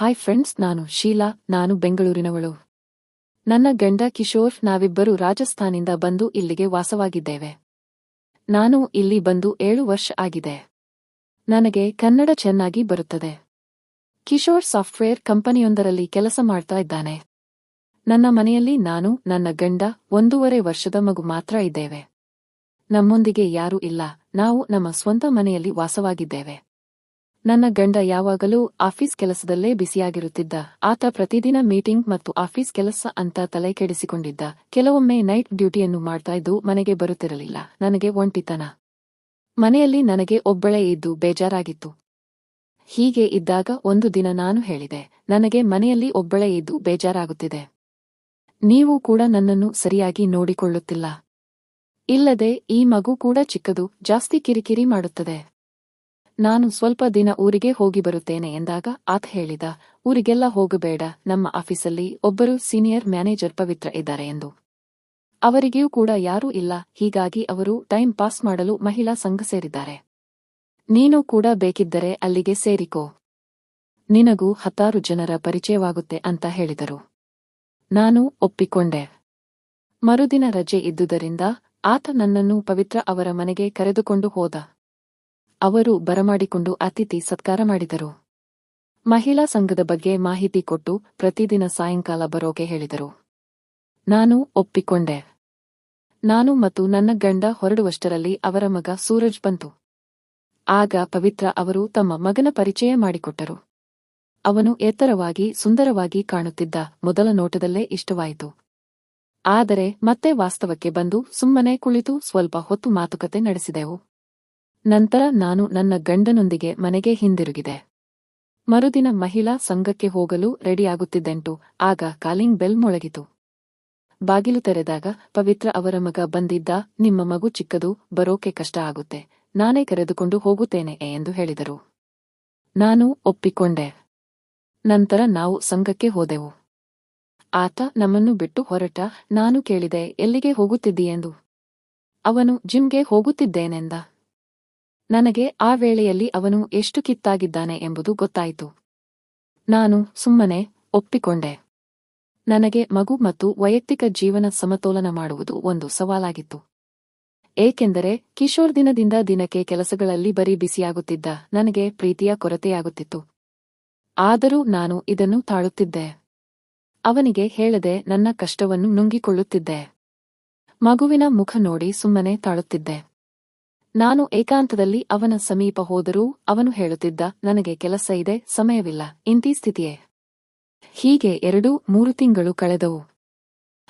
Hi friends ನಾನು ಶೀಲಾ, ನಾನು ಬೆಂಗಳೂರಿನವಳು. ನನ್ನ ಗಂಡ ಕಿಶೋರ್, ನಾವಿಬ್ಬರು ರಾಜಸ್ಥಾನಿಂದ ಬಂದು ಇಲ್ಲಿಗೆ ವಾಸವಾಗಿದ್ದೇವೆ. ನಾನು ಇಲ್ಲಿ ಬಂದು ಏಳು ವರ್ಷ ಆಗಿದೆ. ನನಗೆ ಕನ್ನಡ ಚೆನ್ನಾಗಿ ಬರುತ್ತದೆ. ಕಿಶೋರ್ ಸಾಫ್ಟ್ವೇರ್ ಕಂಪನಿಯೊಂದರಲ್ಲಿ ಕೆಲಸ ಮಾಡ್ತಾ ಇದ್ದಾನೆ. ನನ್ನ ಮನೆಯಲ್ಲಿ ನಾನು, ನನ್ನ ಗಂಡ, ಒಂದೂವರೆ ವರ್ಷದ ಮಗು ಮಾತ್ರ ಇದ್ದೇವೆ. ನಮ್ಮೊಂದಿಗೆ ಯಾರೂ ಇಲ್ಲ, ನಾವು ನಮ್ಮ ಸ್ವಂತ ಮನೆಯಲ್ಲಿ ವಾಸವಾಗಿದ್ದೇವೆ. ನನ್ನ ಗಂಡ ಯಾವಾಗಲೂ ಆಫೀಸ್ ಕೆಲಸದಲ್ಲೇ ಬಿಸಿಯಾಗಿರುತ್ತಿದ್ದ ಆತ ಪ್ರತಿದಿನ ಮೀಟಿಂಗ್ ಮತ್ತು ಆಫೀಸ್ ಕೆಲಸ ಅಂತ ತಲೆ ಕೆಡಿಸಿಕೊಂಡಿದ್ದ. ಕೆಲವೊಮ್ಮೆ ನೈಟ್ ಡ್ಯೂಟಿಯನ್ನು ಮಾಡ್ತಾ ಇದ್ದು ಮನೆಗೆ ಬರುತ್ತಿರಲಿಲ್ಲ. ನನಗೆ ಒಂಟಿತನ. ಮನೆಯಲ್ಲಿ ನನಗೆ ಒಬ್ಬಳೇ ಇದ್ದು ಬೇಜಾರಾಗಿತ್ತು. ಹೀಗೆ ಇದ್ದಾಗ ಒಂದು ದಿನ ನಾನು ಹೇಳಿದೆ, ನನಗೆ ಮನೆಯಲ್ಲಿ ಒಬ್ಬಳೇ ಇದ್ದು ಬೇಜಾರಾಗುತ್ತಿದೆ. ನೀವು ಕೂಡ ನನ್ನನ್ನು ಸರಿಯಾಗಿ ನೋಡಿಕೊಳ್ಳುತ್ತಿಲ್ಲ. ಇಲ್ಲದೆ ಈ ಮಗು ಕೂಡ ಚಿಕ್ಕದು, ಜಾಸ್ತಿ ಕಿರಿಕಿರಿ ಮಾಡುತ್ತದೆ. ನಾನು ಸ್ವಲ್ಪ ದಿನ ಊರಿಗೆ ಹೋಗಿ ಬರುತ್ತೇನೆ ಎಂದಾಗ ಆತ ಹೇಳಿದ, ಊರಿಗೆಲ್ಲ ಹೋಗಬೇಡ, ನಮ್ಮ ಆಫೀಸಲ್ಲಿ ಒಬ್ಬರು ಸೀನಿಯರ್ ಮ್ಯಾನೇಜರ್ ಪವಿತ್ರ ಇದ್ದಾರೆ ಎಂದು. ಅವರಿಗೂ ಕೂಡ ಯಾರೂ ಇಲ್ಲ, ಹೀಗಾಗಿ ಅವರು ಟೈಮ್ ಪಾಸ್ ಮಾಡಲು ಮಹಿಳಾ ಸಂಘ ಸೇರಿದ್ದಾರೆ. ನೀನು ಕೂಡ ಬೇಕಿದ್ದರೆ ಅಲ್ಲಿಗೆ ಸೇರಿಕೋ. ನಿನಗೂ ಹತ್ತಾರು ಜನರ ಪರಿಚಯವಾಗುತ್ತೆ ಅಂತ ಹೇಳಿದರು. ನಾನು ಒಪ್ಪಿಕೊಂಡೆ. ಮರುದಿನ ರಜೆ ಇದ್ದುದರಿಂದ ಆತ ನನ್ನನ್ನು ಪವಿತ್ರ ಅವರ ಮನೆಗೆ ಕರೆದುಕೊಂಡು ಹೋದ. ಅವರು ಬರಮಾಡಿಕೊಂಡು ಅತಿಥಿ ಸತ್ಕಾರ ಮಾಡಿದರು. ಮಹಿಳಾ ಸಂಘದ ಬಗ್ಗೆ ಮಾಹಿತಿ ಕೊಟ್ಟು ಪ್ರತಿದಿನ ಸಾಯಂಕಾಲ ಬರೋಕೆ ಹೇಳಿದರು. ನಾನು ಒಪ್ಪಿಕೊಂಡೆ. ನಾನು ಮತ್ತು ನನ್ನ ಗಂಡ ಹೊರಡುವಷ್ಟರಲ್ಲಿ ಅವರ ಮಗ ಸೂರಜ್ ಬಂತು. ಆಗ ಪವಿತ್ರ ಅವರು ತಮ್ಮ ಮಗನ ಪರಿಚಯ ಮಾಡಿಕೊಟ್ಟರು. ಅವನು ಎತ್ತರವಾಗಿ ಸುಂದರವಾಗಿ ಕಾಣುತ್ತಿದ್ದ ಮೊದಲ ನೋಟದಲ್ಲೇ ಇಷ್ಟವಾಯಿತು. ಆದರೆ ಮತ್ತೆ ವಾಸ್ತವಕ್ಕೆ ಬಂದು ಸುಮ್ಮನೆ ಕುಳಿತು ಸ್ವಲ್ಪ ಹೊತ್ತು ಮಾತುಕತೆ ನಡೆಸಿದೆವು. ನಂತರ ನಾನು ನನ್ನ ಗಂಡನೊಂದಿಗೆ ಮನೆಗೆ ಹಿಂದಿರುಗಿದೆ. ಮರುದಿನ ಮಹಿಳಾ ಸಂಘಕ್ಕೆ ಹೋಗಲು ರೆಡಿಯಾಗುತ್ತಿದ್ದೆಂಟು, ಆಗ ಕಾಲಿಂಗ್ ಬೆಲ್ ಮೊಳಗಿತು. ಬಾಗಿಲು ತೆರೆದಾಗ ಪವಿತ್ರ ಅವರ ಮಗ ಬಂದಿದ್ದ, ನಿಮ್ಮ ಮಗು ಚಿಕ್ಕದು, ಬರೋಕೆ ಕಷ್ಟ ಆಗುತ್ತೆ, ನಾನೇ ಕರೆದುಕೊಂಡು ಹೋಗುತ್ತೇನೆ ಎಂದು ಹೇಳಿದರು. ನಾನು ಒಪ್ಪಿಕೊಂಡೆ. ನಂತರ ನಾವು ಸಂಘಕ್ಕೆ ಹೋದೆವು. ಆತ ನಮ್ಮನ್ನು ಬಿಟ್ಟು ಹೊರಟ, ನಾನು ಕೇಳಿದೆ, ಎಲ್ಲಿಗೆ ಹೋಗುತ್ತಿದ್ದೀಯೆಂದು. ಅವನು, ಜಿಮ್ಗೆ ಹೋಗುತ್ತಿದ್ದೇನೆಂದ. ನನಗೆ ಆ ವೇಳೆಯಲ್ಲಿ ಅವನು ಎಷ್ಟು ಕಿತ್ತಾಗಿದ್ದಾನೆ ಎಂಬುದು ಗೊತ್ತಾಯಿತು. ನಾನು ಸುಮ್ಮನೆ ಒಪ್ಪಿಕೊಂಡೆ. ನನಗೆ ಮಗು ಮತ್ತು ವೈಯಕ್ತಿಕ ಜೀವನ ಸಮತೋಲನ ಮಾಡುವುದು ಒಂದು ಸವಾಲಾಗಿತ್ತು. ಏಕೆಂದರೆ ಕಿಶೋರ್ ದಿನದಿಂದ ದಿನಕ್ಕೆ ಕೆಲಸಗಳಲ್ಲಿ ಬರೀ ಬಿಸಿಯಾಗುತ್ತಿದ್ದ ನನಗೆ ಪ್ರೀತಿಯ ಕೊರತೆಯಾಗುತ್ತಿತ್ತು. ಆದರೂ ನಾನು ಇದನ್ನು ತಾಳುತ್ತಿದ್ದೆ. ಅವನಿಗೆ ಹೇಳದೆ ನನ್ನ ಕಷ್ಟವನ್ನು ನುಂಗಿಕೊಳ್ಳುತ್ತಿದ್ದೆ. ಮಗುವಿನ ಮುಖ ನೋಡಿ ಸುಮ್ಮನೆ ತಾಳುತ್ತಿದ್ದೆ. ನಾನು ಏಕಾಂತದಲ್ಲಿ ಅವನ ಸಮೀಪ ಹೋದರೂ ಅವನು ಹೇಳುತ್ತಿದ್ದ, ನನಗೆ ಕೆಲಸ ಇದೆ, ಸಮಯವಿಲ್ಲ, ಇಂತಿ ಸ್ಥಿತಿಯೇ. ಹೀಗೆ ಎರಡು, ಮೂರು ತಿಂಗಳು ಕಳೆದವು.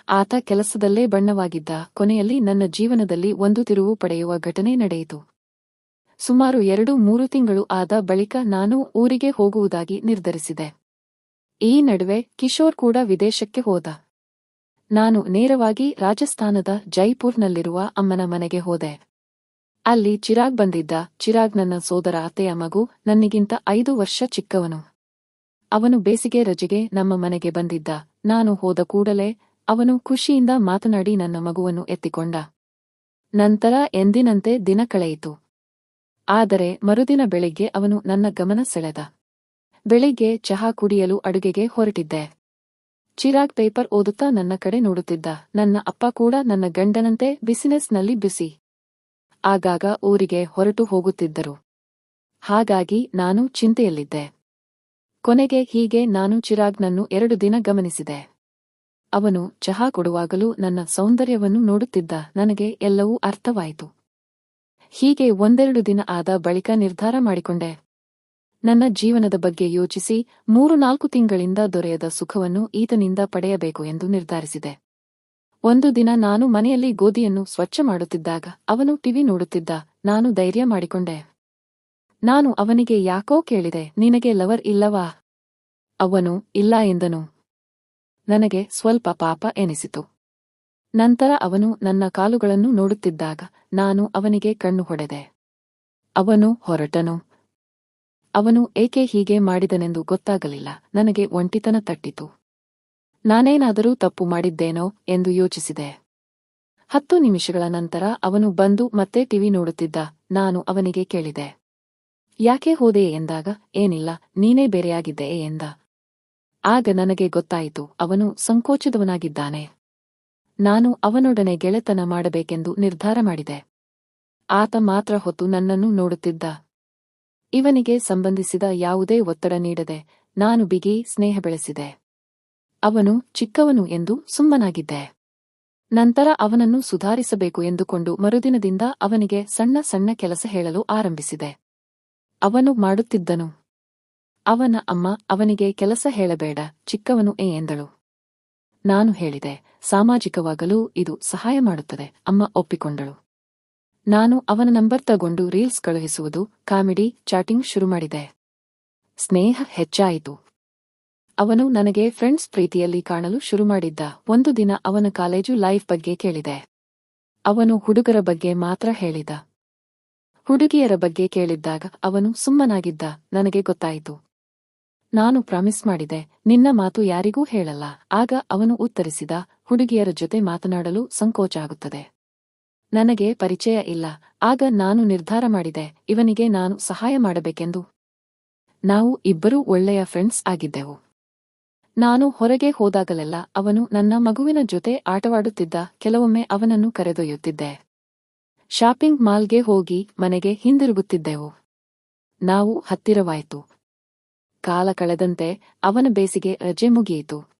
ಆತ ಕೆಲಸದಲ್ಲೇ ಬಣ್ಣವಾಗಿದ್ದ, ಕೊನೆಯಲ್ಲಿ ನನ್ನ ಜೀವನದಲ್ಲಿ ಒಂದು ತಿರುವು ಪಡೆಯುವ ಘಟನೆ ನಡೆಯಿತು. ಸುಮಾರು ಎರಡು, ಮೂರು ತಿಂಗಳು ಆದ ಬಳಿಕ ನಾನು ಊರಿಗೆ ಹೋಗುವುದಾಗಿ ನಿರ್ಧರಿಸಿದೆ. ಈ ನಡುವೆ ಕಿಶೋರ್ ಕೂಡ ವಿದೇಶಕ್ಕೆ ಹೋದ. ನಾನು ನೇರವಾಗಿ ರಾಜಸ್ಥಾನದ ಜೈಪುರ್ನಲ್ಲಿರುವ ಅಮ್ಮನ ಮನೆಗೆ ಹೋದೆ. ಅಲ್ಲಿ ಚಿರಾಗ್ ಬಂದಿದ್ದ ಚಿರಾಗ್ ನನ್ನ ಸೋದರ ಅತ್ತೆಯ ಮಗು ನನ್ನಿಗಿಂತ ಐದು ವರ್ಷ ಚಿಕ್ಕವನು. ಅವನು ಬೇಸಿಗೆ ರಜೆಗೆ ನಮ್ಮ ಮನೆಗೆ ಬಂದಿದ್ದ. ನಾನು ಹೋದ ಕೂಡಲೇ ಅವನು ಖುಷಿಯಿಂದ ಮಾತನಾಡಿ ನನ್ನ ಮಗುವನ್ನು ಎತ್ತಿಕೊಂಡ. ನಂತರ ಎಂದಿನಂತೆ ದಿನ ಕಳೆಯಿತು. ಆದರೆ ಮರುದಿನ ಬೆಳಿಗ್ಗೆ ಅವನು ನನ್ನ ಗಮನ ಸೆಳೆದ. ಬೆಳಿಗ್ಗೆ ಚಹಾ ಕುಡಿಯಲು ಅಡುಗೆಗೆ ಹೊರಟಿದ್ದೆ. ಚಿರಾಗ್ ಪೇಪರ್ ಓದುತ್ತಾ ನನ್ನ ಕಡೆ ನೋಡುತ್ತಿದ್ದ. ನನ್ನ ಅಪ್ಪ ಕೂಡ ನನ್ನ ಗಂಡನಂತೆ ಬಿಸಿನೆಸ್ನಲ್ಲಿ ಬಿಸಿ ಆಗಾಗ ಊರಿಗೆ ಹೊರಟು ಹೋಗುತ್ತಿದ್ದರು. ಹಾಗಾಗಿ ನಾನು ಚಿಂತೆಯಲ್ಲಿದ್ದೆ. ಕೊನೆಗೆ ಹೀಗೆ ನಾನು ಚಿರಾಗ್ನನ್ನು ಎರಡು ದಿನ ಗಮನಿಸಿದೆ. ಅವನು ಚಹಾ ಕೊಡುವಾಗಲೂ ನನ್ನ ಸೌಂದರ್ಯವನ್ನು ನೋಡುತ್ತಿದ್ದ ನನಗೆ ಎಲ್ಲವೂ ಅರ್ಥವಾಯಿತು. ಹೀಗೆ ಒಂದೆರಡು ದಿನ ಆದ ಬಳಿಕ ನಿರ್ಧಾರ ಮಾಡಿಕೊಂಡೆ. ನನ್ನ ಜೀವನದ ಬಗ್ಗೆ ಯೋಚಿಸಿ ಮೂರು ನಾಲ್ಕು ತಿಂಗಳಿಂದ ದೊರೆಯದ ಸುಖವನ್ನು ಈತನಿಂದ ಪಡೆಯಬೇಕು ಎಂದು ನಿರ್ಧರಿಸಿದೆ. ಒಂದು ದಿನ ನಾನು ಮನೆಯಲ್ಲಿ ಗೋಧಿಯನ್ನು ಸ್ವಚ್ಛ ಮಾಡುತ್ತಿದ್ದಾಗ ಅವನು ಟಿವಿ ನೋಡುತ್ತಿದ್ದ, ನಾನು ಧೈರ್ಯ ಮಾಡಿಕೊಂಡೆ. ನಾನು ಅವನಿಗೆ ಯಾಕೋ ಕೇಳಿದೆ, ನಿನಗೆ ಲವರ್ ಇಲ್ಲವಾ? ಅವನು, ಇಲ್ಲ ಎಂದನು. ನನಗೆ ಸ್ವಲ್ಪ ಪಾಪ ಎನಿಸಿತು. ನಂತರ ಅವನು ನನ್ನ ಕಾಲುಗಳನ್ನು ನೋಡುತ್ತಿದ್ದಾಗ ನಾನು ಅವನಿಗೆ ಕಣ್ಣು ಹೊಡೆದೆ. ಅವನು ಹೊರಟನು. ಅವನು ಏಕೆ ಹೀಗೆ ಮಾಡಿದನೆಂದು ಗೊತ್ತಾಗಲಿಲ್ಲ, ನನಗೆ ಒಂಟಿತನ ತಟ್ಟಿತು. ನಾನೇನಾದರೂ ತಪ್ಪು ಮಾಡಿದ್ದೇನೋ ಎಂದು ಯೋಚಿಸಿದೆ. ಹತ್ತು ನಿಮಿಷಗಳ ನಂತರ ಅವನು ಬಂದು ಮತ್ತೆ ಟಿವಿ ನೋಡುತ್ತಿದ್ದ ನಾನು ಅವನಿಗೆ ಕೇಳಿದೆ. ಯಾಕೆ ಹೋದೆ ಎಂದಾಗ, ಏನಿಲ್ಲ, ನೀನೇ ಬೇರೆಯಾಗಿದ್ದೆ ಎಂದ. ಆಗ ನನಗೆ ಗೊತ್ತಾಯಿತು, ಅವನು ಸಂಕೋಚದವನಾಗಿದ್ದಾನೆ ನಾನು ಅವನೊಡನೆ ಗೆಳೆತನ ಮಾಡಬೇಕೆಂದು ನಿರ್ಧಾರ ಮಾಡಿದೆ. ಆತ ಮಾತ್ರ ಹೊತ್ತು ನನ್ನನ್ನು ನೋಡುತ್ತಿದ್ದ. ಇವನಿಗೆ ಸಂಬಂಧಿಸಿದ ಯಾವುದೇ ಒತ್ತಡ ನೀಡದೆ ನಾನು ಬಿಗಿ ಸ್ನೇಹ ಬೆಳೆಸಿದೆ. ಅವನು ಚಿಕ್ಕವನು ಎಂದು ಸುಮ್ಮನಾಗಿದ್ದೆ. ನಂತರ ಅವನನ್ನು ಸುಧಾರಿಸಬೇಕು ಎಂದುಕೊಂಡು ಮರುದಿನದಿಂದ ಅವನಿಗೆ ಸಣ್ಣ ಸಣ್ಣ ಕೆಲಸ ಹೇಳಲು ಆರಂಭಿಸಿದೆ. ಅವನು ಮಾಡುತ್ತಿದ್ದನು. ಅವನ ಅಮ್ಮ ಅವನಿಗೆ ಕೆಲಸ ಹೇಳಬೇಡ, ಚಿಕ್ಕವನು ಏ ಎಂದಳು. ನಾನು ಹೇಳಿದೆ, ಸಾಮಾಜಿಕವಾಗಲೂ ಇದು ಸಹಾಯ ಮಾಡುತ್ತದೆ, ಅಮ್ಮ ಒಪ್ಪಿಕೊಂಡಳು. ನಾನು ಅವನ ನಂಬರ್ ತಗೊಂಡು ರೀಲ್ಸ್ ಕಳುಹಿಸುವುದು, ಕಾಮಿಡಿ, ಚಾಟಿಂಗ್ ಶುರು ಮಾಡಿದೆ ಸ್ನೇಹ ಹೆಚ್ಚಾಯಿತು. ಅವನು ನನಗೆ ಫ್ರೆಂಡ್ಸ್ ಪ್ರೀತಿಯಲ್ಲಿ ಕಾಣಲು ಶುರು ಮಾಡಿದ್ದ. ಒಂದು ದಿನ ಅವನ ಕಾಲೇಜು ಲೈಫ್ ಬಗ್ಗೆ ಕೇಳಿದೆ. ಅವನು ಹುಡುಗರ ಬಗ್ಗೆ ಮಾತ್ರ ಹೇಳಿದ. ಹುಡುಗಿಯರ ಬಗ್ಗೆ ಕೇಳಿದ್ದಾಗ ಅವನು ಸುಮ್ಮನಾಗಿದ್ದ. ನನಗೆ ಗೊತ್ತಾಯಿತು. ನಾನು ಪ್ರಾಮಿಸ್ ಮಾಡಿದೆ. ನಿನ್ನ ಮಾತು ಯಾರಿಗೂ ಹೇಳಲ್ಲ. ಆಗ ಅವನು ಉತ್ತರಿಸಿದ. ಹುಡುಗಿಯರ ಜೊತೆ ಮಾತನಾಡಲು ಸಂಕೋಚ ಆಗುತ್ತದೆ. ನನಗೆ ಪರಿಚಯ ಇಲ್ಲ. ಆಗ ನಾನು ನಿರ್ಧಾರ ಮಾಡಿದೆ. ಇವನಿಗೆ ನಾನು ಸಹಾಯ ಮಾಡಬೇಕೆಂದು. ನಾವು ಇಬ್ಬರೂ ಒಳ್ಳೆಯ ಫ್ರೆಂಡ್ಸ್ ಆಗಿದ್ದೆವು. ನಾನು ಹೊರಗೆ ಹೋದಾಗಲೆಲ್ಲ ಅವನು ನನ್ನ ಮಗುವಿನ ಜೊತೆ ಆಟವಾಡುತ್ತಿದ್ದ ಕೆಲವೊಮ್ಮೆ ಅವನನ್ನು ಕರೆದೊಯ್ಯುತ್ತಿದ್ದೆ. ಶಾಪಿಂಗ್ ಮಾಲ್ಗೆ ಹೋಗಿ ಮನೆಗೆ ಹಿಂದಿರುಗುತ್ತಿದ್ದೆವು. ನಾವು ಹತ್ತಿರವಾಯಿತು. ಕಾಲ ಕಳೆದಂತೆ ಅವನ ಬೇಸಿಗೆ ರಜೆ ಮುಗಿಯಿತು.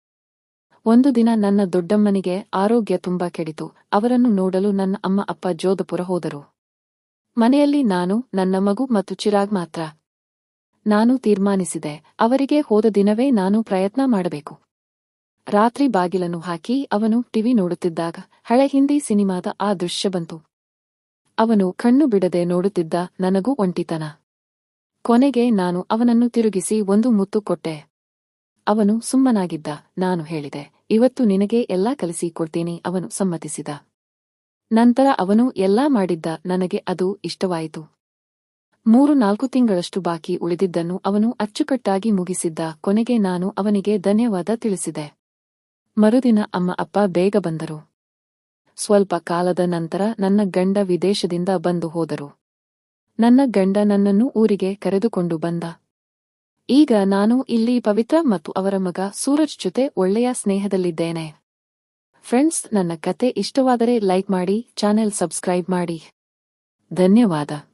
ಒಂದು ದಿನ ನನ್ನ ದೊಡ್ಡಮ್ಮನಿಗೆ ಆರೋಗ್ಯ ತುಂಬಾ ಕೆಡಿತು. ಅವರನ್ನು ನೋಡಲು ನನ್ನ ಅಮ್ಮ ಅಪ್ಪ ಜೋಧಪುರ ಹೋದರು. ಮನೆಯಲ್ಲಿ ನಾನು, ನನ್ನ ಮಗು ಮತ್ತು ಚಿರಾಗ್ ಮಾತ್ರ. ನಾನು ತೀರ್ಮಾನಿಸಿದೆ, ಅವರಿಗೆ ಹೋದ ದಿನವೇ ನಾನು ಪ್ರಯತ್ನ ಮಾಡಬೇಕು. ರಾತ್ರಿ ಬಾಗಿಲನ್ನು ಹಾಕಿ ಅವನು ಟಿವಿ ನೋಡುತ್ತಿದ್ದಾಗ, ಹಳೆ ಹಿಂದಿ ಸಿನಿಮಾದ ಆ ದೃಶ್ಯ ಬಂತು. ಅವನು ಕಣ್ಣು ಬಿಡದೆ ನೋಡುತ್ತಿದ್ದ ನನಗೂ ಒಂಟಿತನ. ಕೊನೆಗೆ ನಾನು ಅವನನ್ನು ತಿರುಗಿಸಿ ಒಂದು ಮುತ್ತು ಕೊಟ್ಟೆ. ಅವನು ಸುಮ್ಮನಾಗಿದ್ದ, ನಾನು ಹೇಳಿದೆ, ಇವತ್ತು ನಿನಗೆ ಎಲ್ಲಾ ಕಲಿಸಿ ಕೊಡ್ತೀನಿ, ಅವನು ಸಮ್ಮತಿಸಿದ. ನಂತರ ಅವನು ಎಲ್ಲಾ ಮಾಡಿದ್ದ ನನಗೆ ಅದು ಇಷ್ಟವಾಯಿತು. ಮೂರು ನಾಲ್ಕು ತಿಂಗಳಷ್ಟು ಬಾಕಿ ಉಳಿದಿದ್ದನ್ನು ಅವನು ಅಚ್ಚುಕಟ್ಟಾಗಿ ಮುಗಿಸಿದ್ದ ಕೊನೆಗೆ ನಾನು ಅವನಿಗೆ ಧನ್ಯವಾದ ತಿಳಿಸಿದೆ. ಮರುದಿನ ಅಮ್ಮ ಅಪ್ಪ ಬೇಗ ಬಂದರು. ಸ್ವಲ್ಪ ಕಾಲದ ನಂತರ ನನ್ನ ಗಂಡ ವಿದೇಶದಿಂದ ಬಂದು ಹೋದರು. ನನ್ನ ಗಂಡ ನನ್ನನ್ನು ಊರಿಗೆ ಕರೆದುಕೊಂಡು ಬಂದ. ಈಗ ನಾನು ಇಲ್ಲಿ ಪವಿತ್ರ ಮತ್ತು ಅವರ ಮಗ ಸೂರಜ್ ಜೊತೆ ಒಳ್ಳೆಯ ಸ್ನೇಹದಲ್ಲಿದ್ದೇನೆ. ಫ್ರೆಂಡ್ಸ್, ನನ್ನ ಕತೆ ಇಷ್ಟವಾದರೆ ಲೈಕ್ ಮಾಡಿ, ಚಾನೆಲ್ ಸಬ್ಸ್ಕ್ರೈಬ್ ಮಾಡಿ. ಧನ್ಯವಾದ.